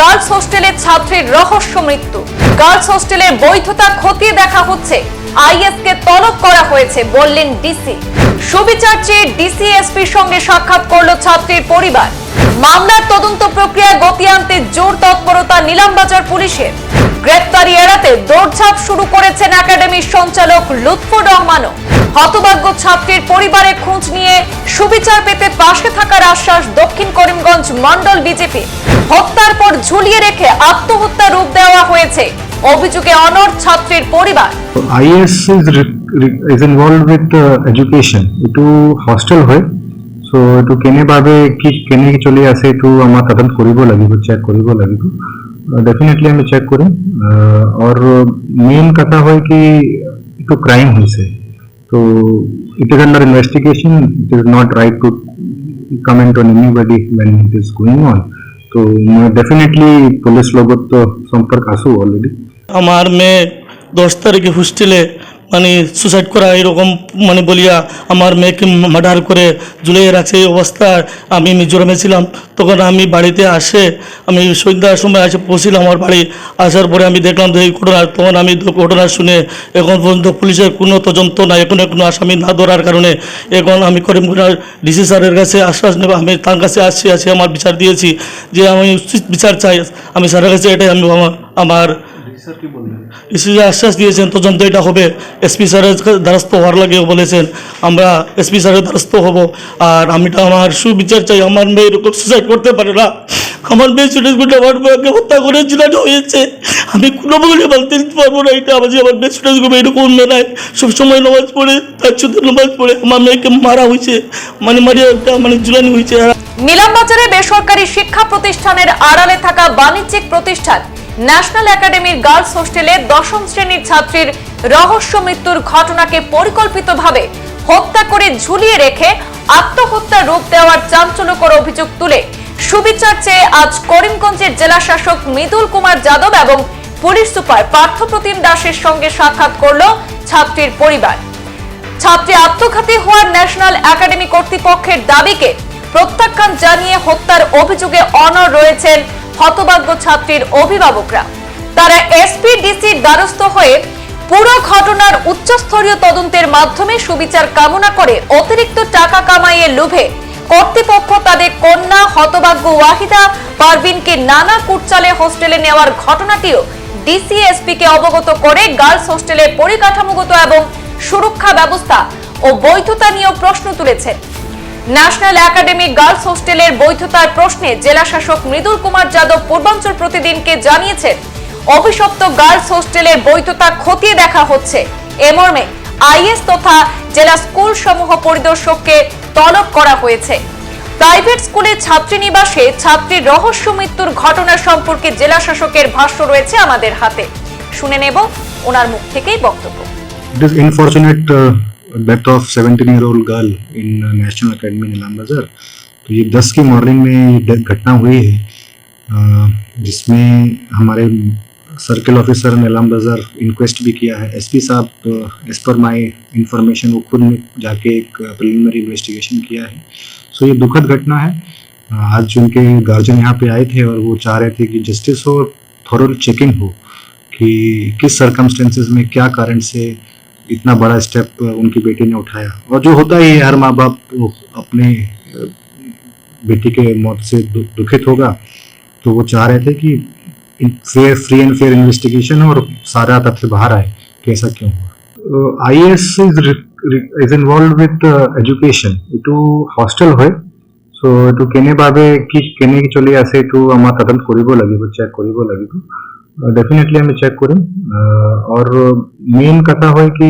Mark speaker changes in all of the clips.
Speaker 1: Girls হোস্টেলের ছাত্রীর রহস্য মৃত্যু। গার্লস হোস্টেলের বৈধতা খতিয়ে দেখা হচ্ছে। আইএস কে তলব করা হয়েছে বললেন ডিসি। সুবিচার চেয়ে ডিসি এসপির সঙ্গে সাক্ষাৎ করল ছাত্রীর পরিবার। মামলার তদন্ত প্রক্রিয়া গতি আনতে জোর তৎপরতা নিলামবাজার পুলিশের। গ্রেপ্তারি এড়াতে দৌড়ঝাঁপ শুরু করেছেন একাডেমির সঞ্চালক লুৎফুর রহমানও। হতভাগ্য ছাত্রীর পরিবারে খোঁজ নিয়ে সুবিচার পেতে পাশে থাকার আশ্বাস দক্ষিণ করিমগঞ্জ মন্ডল বিজেপি। হত্যার পর ঝুলিয়ে রেখে আত্মহত্যা রূপ দেওয়া হয়েছে অভিযোগে অনর ছাত্রীর পরিবার।
Speaker 2: Is involved with uh, education. এইটো hostel হয়। চ' এইটো কেনেভাৱে কি কেনেকৈ চলি আছে এইটো আমাৰ তদন্ত কৰিব লাগিব চেক কৰিব লাগিব ডেফিনেটলি আমি চেক কৰিম আহ, আৰু মেইন কথা হয় কি এইটো ক্ৰাইম হৈছে তো it is under investigation it is not right to comment on anybody when it is going on তো মই ডেফিনেটলি পুলিচ লগত সম্পৰ্ক আছোঁ অলৰেডি
Speaker 3: আমার মেয়ে দশ তারিখে হোস্টেলে মানে সুসাইড করা এরকম মানে বলিয়া আমার মেয়েকে মার্ডার করে ঝুলিয়ে রাখছে এই অবস্থায় আমি মিজোরামে ছিলাম, তখন আমি বাড়িতে আসে, আমি সন্ধ্যার সময় এসে পৌঁছিলাম আমার বাড়ি। আসার পরে আমি দেখলাম এই ঘটনা, তখন আমি ঘটনা শুনে এখন পর্যন্ত পুলিশের কোনো তদন্ত না এখন কোনো আসামি না ধরার কারণে এখন আমি করিমগঞ্জ ডিসি স্যারের কাছে আশ্বাস নেব, আমি তার কাছে আসছি আসি, আমার বিচার দিয়েছি, যে আমি উচিত বিচার চাই, আমি স্যারের কাছে এটাই আমি আমার আমার এসপি আশ্বাস দিয়েছেন তদন্ত এটা হবে। এসপি স্যারের দ্বারস্থ হওয়ার লাগেও বলেছেন আমরা এসপি স্যারের দ্বারস্থ হব। আর আমি তো আমার সুবিচার চাই আমার মেয়ে এরকম সুসাইড করতে পারে না। আমার মেয়ে সুরেশ গুন্ডা আমার মেয়েকে হত্যা করে জিলাট হয়েছে। আমি কোনো বলে বলতে পারব না এটা আমার যে আমার মেয়ে সুরেশ গুন্ডা এরকম মেয়ে নাই। সবসময় নামাজ পড়ে তার সাথে নামাজ পড়ে আমার মেয়েকে মারা হয়েছে। মানে মারিয়া একটা মানে জুলানি হয়েছে।
Speaker 1: নিলামবাজারে বেসরকারি শিক্ষা প্রতিষ্ঠানের আড়ালে থাকা বাণিজ্যিক প্রতিষ্ঠান ন্যাশনাল একাডেমির গার্লস হোস্টেলে দশম শ্রেণির ছাত্রীর রহস্য মৃত্যুর ঘটনাকে পরিকল্পিতভাবে হত্যা করে ঝুলিয়ে রেখে আত্মহত্যা রূপ দেওয়ার চাঞ্চল্যকর অভিযোগ তুলে। সুবিচার চেয়ে আজ করিমগঞ্জের জেলা শাসক মৃদুল কুমার যাদব এবং পুলিশ সুপার পার্থপ্রতিম দাসের সঙ্গে সাক্ষাৎ করল ছাত্রীর পরিবার। ছাত্রী আত্মঘাতী হওয়ার ন্যাশনাল একাডেমি কর্তৃপক্ষের দাবিকে প্রত্যাখ্যান জানিয়ে হত্যার অভিযোগে অনর রয়েছেন হতভাগ্য ছাত্রীর অভিভাবকরা। তারা এসপি ডিসির দ্বারস্থ হয়ে পুরো ঘটনার উচ্চস্তরীয় তদন্তের মাধ্যমে সুবিচার কামনা করে অতিরিক্ত টাকা কামাইয়ে লোভে কর্তৃপক্ষ তাদের কন্যা হতভাগ্য ওয়াহিদা পারভিনকে নানা কুটচালে হোস্টেলে নেওয়ার ঘটনাটিও ডিসিএসপি কে অবগত করে গার্লস হোস্টেলের পরিকাঠামোগত এবং সুরক্ষা ব্যবস্থা ও বৈধতা নিয়েও প্রশ্ন তুলেছেন। ন্যাশনাল একাডেমি গার্লস হোস্টেলের বৈধতার প্রশ্নে জেলা শাসক মৃদুল কুমার যাদব পূর্বাঞ্চল প্রতিদিনকে জানিয়েছেন, অভিশপ্ত গার্লস হোস্টেলের বৈধতা খতিয়ে দেখা হচ্ছে। এ মর্মে আইএস তথা জেলা স্কুল সমূহ পরিদর্শককে তলব করা হয়েছে। প্রাইভেট স্কুলে ছাত্রী নিবাসে ছাত্রীর রহস্য মৃত্যুর ঘটনা সম্পর্কে জেলা শাসকের ভাষ্য রয়েছে আমাদের হাতে। শুনে নেব ওনার মুখ থেকেই বক্তব্য।
Speaker 2: Death of 17 year old girl in National Academy Nilam Bazar तो ये 10 की मॉर्निंग में घटना हुई है uh, जिसमें हमारे सर्किल ऑफिसर नीलाम बाज़ार इंक्वेस्ट भी किया है। एसपी साहब एज पर माय इंफॉर्मेशन वो खुद ने जाके एक प्रिलिमिनरी इन्वेस्टिगेशन किया है। सो ये दुखद घटना है। Uh, आज उनके गार्जियन यहाँ पे आए थे और वो चाह रहे थे कि जस्टिस हो थोरो चेकिंग हो कि किस सर्कमस्टेंसेस में क्या कारण से इतना बड़ा स्टेप उनकी बेटी ने उठाया और जो होता ही है हर माँ बाप वो अपने अ, बेटी के मौत से दु- दुखित होगा तो वो चाह रहे थे कि fair free and fair investigation और सारा तथ्य बाहर आए कि ऐसा क्यों हुआ I S is is involve with education এইটো হষ্টেল হয় চ' এইটো কেনেভাৱে কি কেনেকৈ চলি আছে এইটো আমাৰ তদন্ত কৰিব লাগিব চেক কৰিব লাগিব ডেফিনেটলি আমি চেক কৰিম আহ, আৰু মেইন কথা হয় কি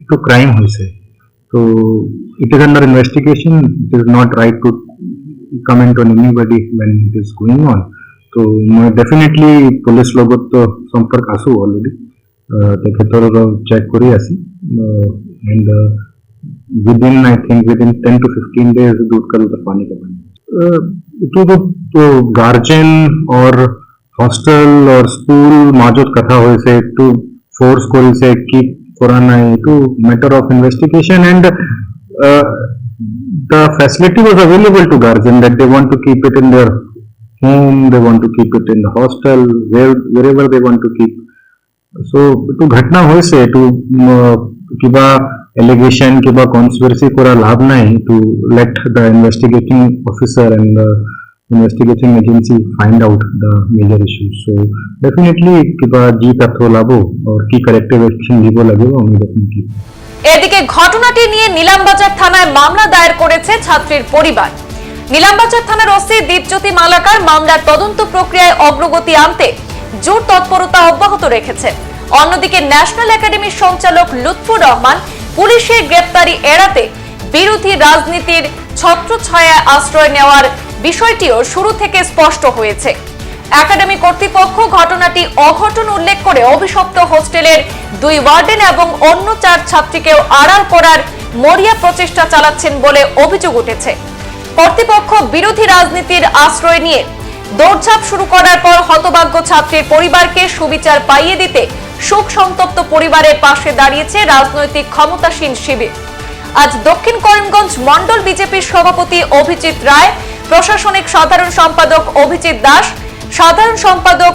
Speaker 2: এইটো ক্ৰাইম হৈছে তো it is under investigation it is not right to comment on anybody when it is going on তো মই ডেফিনেটলি পুলিচ লগত সম্পৰ্ক আছোঁ অলৰেডি তেখেতৰ চেক কৰি আছোঁ and within I think within 10 to 15 days दूध का दूध पानी का पानी अह, এইটো তো હોસ્ટેલ ઓર સ્કૂલ માં જ કથા હોય છે ટુ ફોર્સ કરી છે keep Corona into matter of investigation and uh, the facility was available to guardian that they want to keep it in their home, they want to keep it in the hostel, where, wherever they want to keep. So to घटना हो से to किबा allegation किबा conspiracy कोरा लाभ नहीं to let the investigating officer and the agency find out the major issue so definitely কিবা যি তথ্য লাভ আর কি corrective action দিব লাগিব আমি ডেফিনেটলি
Speaker 1: এদিকে ঘটনাটি নিয়ে নিলামবাজার থানায় মামলা দায়ের করেছে ছাত্রীর পরিবার। নিলামবাজার থানার ওসি দীপজ্যোতি মালাকার মামলার তদন্ত প্রক্রিয়ায় অগ্রগতি আনতে জোর তৎপরতা অব্যাহত রেখেছে। অন্যদিকে ন্যাশনাল একাডেমির সঞ্চালক লুৎফুর রহমান পুলিশের গ্রেপ্তারি এড়াতে বিরোধী রাজনীতির ছত্রছায়ায় আশ্রয় নেওয়ার বিষয়টিও শুরু থেকে স্পষ্ট হয়েছে। একাডেমি কর্তৃপক্ষ ঘটনাটি অঘটন উল্লেখ করে অভিশপ্ত হোস্টেলের দুই ওয়ার্ডেন এবং অন্য চার ছাত্রীকেও আড়াল করার মরিয়া প্রচেষ্টা চালাচ্ছেন বলে অভিযোগ উঠেছে। কর্তৃপক্ষ বিরোধী রাজনীতির আশ্রয় নিয়ে দৌড়ঝাঁপ শুরু করার পর হতভাগ্য ছাত্রীর পরিবারকে সুবিচার পাইয়ে দিতে শোক সন্তপ্ত পরিবারের পাশে দাঁড়িয়েছে রাজনৈতিক ক্ষমতাসীন শিবির। আজ দক্ষিণ করিমগঞ্জ মন্ডল বিজেপির সভাপতি অভিজিৎ রায়, প্রশাসনিক সাধারণ সম্পাদক অভিজিৎ দাস, সাধারণ সম্পাদক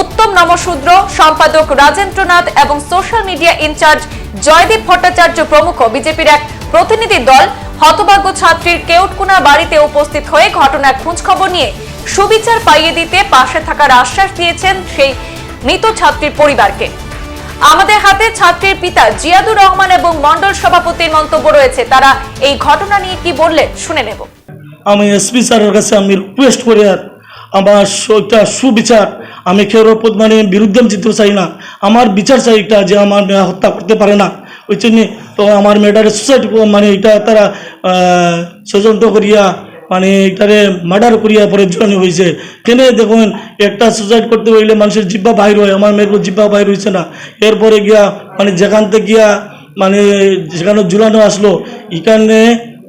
Speaker 1: উত্তম নমশূদ্র সম্পাদক রাজেন্দ্রনাথ এবং social media in charge Joydeep Bhattacharya প্রমুখ বিজেপির এক প্রতিনিধি দল হতভাগ্য ছাত্রীর কেউটকুনা বাড়িতে উপস্থিত হয়ে ঘটনার খোঁজখবর নিয়ে সুবিচার পাইয়ে দিতে পাশে থাকার আশ্বাস দিয়েছেন সেই মৃত ছাত্রীর পরিবারকে। আমাদের হাতে ছাত্রের পিতা জিয়াদুর রহমান এবং মন্ডল সভাপতির মন্তব্য রয়েছে। তারা এই ঘটনা নিয়ে কি বললেন শুনে নেব।
Speaker 3: আমি এসপি স্যারের কাছে আমি রিকোয়েস্ট করি আর আমার একটা সুবিচার। আমি কেউ মানে বিরুদ্ধে আমি চিত্র চাই না। আমার বিচার চাই এটা যে আমার মেয়ে হত্যা করতে পারে না। ওই জন্য তো আমার মেয়েটারে সুসাইড মানে এটা তারা ষড়যন্ত্র করিয়া মানে এটারে মার্ডার করিয়া পরে জনি হয়েছে কেন দেখুন, একটা সুসাইড করতে হইলে মানুষের জিব্বা বাইর হয়, আমার মেয়ের জিব্বা বাইর হয়েছে না। এরপরে গিয়া মানে যেখান থেকে গিয়া মানে যেখানে ঝুলানো আসলো, এখানে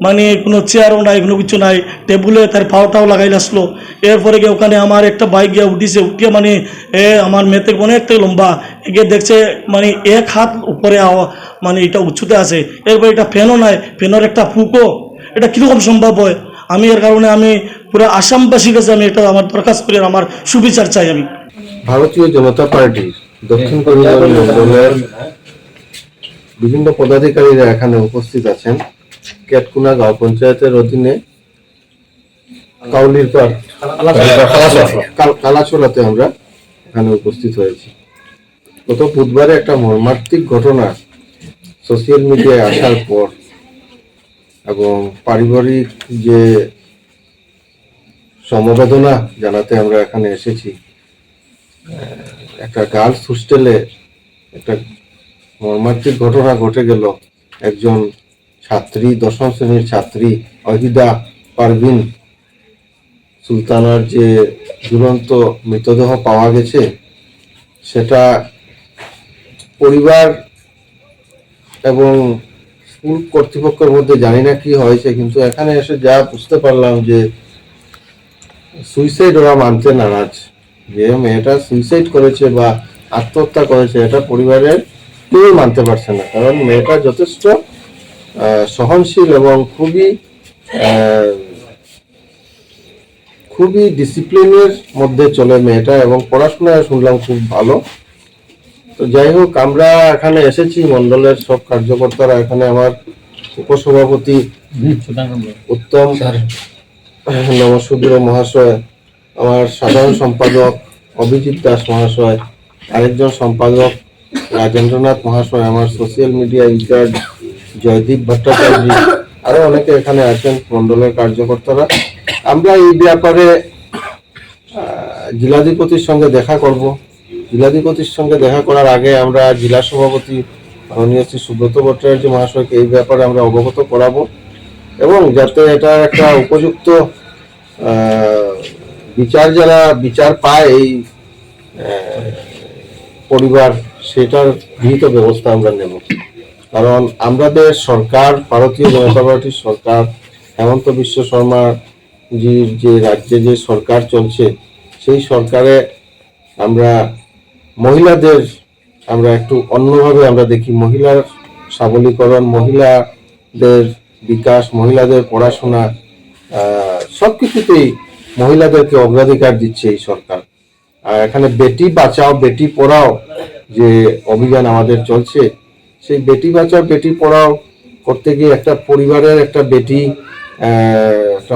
Speaker 3: মানে কোনো চেয়ারও নাই, কোনো কিছু নাই টেবুলে তার ফাওটাও লাগাই আসলো। এরপরে গিয়ে ওখানে আমার একটা বাইক গিয়ে উঠিছে, উঠিয়ে মানে এ আমার মেয়েতে অনেকটাই লম্বা গিয়ে দেখছে মানে এক হাত উপরে মানে এটা উঁচুতে আছে। এরপরে এটা ফ্যানও নাই ফ্যানের একটা ফুকো, এটা কীরকম সম্ভব হয়? আমি এর কারণে আমি পুরো আসামবাসীর কাছে আমি এটা আমার দরখাস্ত করি আমার সুবিচার চাই আমি।
Speaker 4: ভারতীয় জনতা পার্টি, দক্ষিণ মন্ডলের বিভিন্ন পদাধিকারীরা এখানে উপস্থিত আছেন। কেটকুনা গাঁও পঞ্চায়েতের অধীনে কাউলির কাল- কালাচোলাতে আমরা এখানে উপস্থিত হয়েছি। গত বুধবারে একটা মর্মান্তিক ঘটনা সোশ্যাল মিডিয়ায় আসার পর এবং পারিবারিক যে সমবেদনা জানাতে আমরা এখানে এসেছি একটা গার্লস হোস্টেলে একটা মর্মান্তিক ঘটনা ঘটে গেল। একজন ছাত্রী, দশম শ্রেণির ছাত্রী, অহিদা পারভিন সুলতানার যে দুরন্ত মৃতদেহ পাওয়া গেছে, সেটা পরিবার এবং স্কুল কর্তৃপক্ষের মধ্যে জানি না কি হয়েছে, কিন্তু এখানে এসে যা বুঝতে পারলাম যে সুইসাইড ওরা মানতে নারাজ। যে মেয়েটা সুইসাইড করেছে বা আত্মহত্যা করেছে, এটা পরিবারের কেউ মানতে পারছে না। কারণ মেয়েটা যথেষ্ট সহনশীল এবং খুবই খুবই ডিসিপ্লিনের মধ্যে চলে মেয়েটা এবং পড়াশোনায় শুনলাম খুব ভালো। তো যাই হোক, আমরা এখানে এসেছি মন্ডলের সব কার্যকর্তারা এখানে আমার উপসভাপতি উত্তম নমসূদ্র মহাশয়, আমার সাধারণ সম্পাদক অভিজিৎ দাস মহাশয়, আরেকজন সম্পাদক রাজেন্দ্রনাথ মহাশয়, আমার social media in charge Joydeep Bhattacharya, আরও অনেকে এখানে আছেন মন্ডলের কার্যকর্তারা। আমরা এই ব্যাপারে জেলাধিপতির সঙ্গে দেখা করব। জেলাধিপতির সঙ্গে দেখা করার আগে আমরা জেলা সভাপতি মাননীয় শ্রী সুব্রত ভট্টাচার্য মহাশয়কে এই ব্যাপারে আমরা অবগত করাবো এবং যাতে এটা একটা উপযুক্ত বিচার যারা বিচার পায় এই পরিবার, সেটার গৃহীত ব্যবস্থা আমরা নেব। কারণ আমাদের সরকার, ভারতীয় জনতা পার্টির সরকার, হেমন্ত বিশ্ব শর্মা জির যে রাজ্যে যে সরকার চলছে, সেই সরকারে আমরা মহিলাদের আমরা একটু অন্যভাবে আমরা দেখি। মহিলার সাবলীকরণ মহিলাদের বিকাশ মহিলাদের পড়াশোনা সব কিছুতেই মহিলাদেরকে অগ্রাধিকার দিচ্ছে এই সরকার। আর এখানে বেটি বাঁচাও বেটি পড়াও যে অভিযান আমাদের চলছে সেই বেটি বাঁচাও বেটি পড়াও করতে গিয়ে একটা পরিবারের একটা বেটি একটা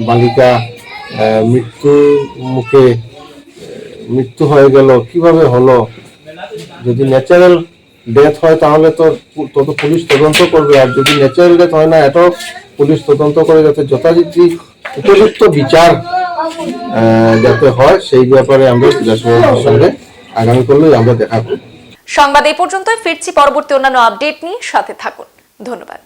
Speaker 4: বালিকা আহ, মৃত্যু মুখে মৃত্যু হয়ে গেল, কীভাবে হলো? যদি ন্যাচারাল ডেথ হয়, তাহলে তো তত পুলিশ তদন্ত করবে। আর যদি ন্যাচারাল ডেথ হয় না, এটাও পুলিশ তদন্ত করে যাতে যথারীতি উপযুক্ত বিচার যাতে হয়, সেই ব্যাপারে আমরা সভাপতির সঙ্গে আগামী করলেই আমরা দেখা করব।
Speaker 1: সংবাদ এই পর্যন্তই। ফিরছি পরবর্তী অন্যান্য আপডেট নিয়ে। সাথে থাকুন। ধন্যবাদ।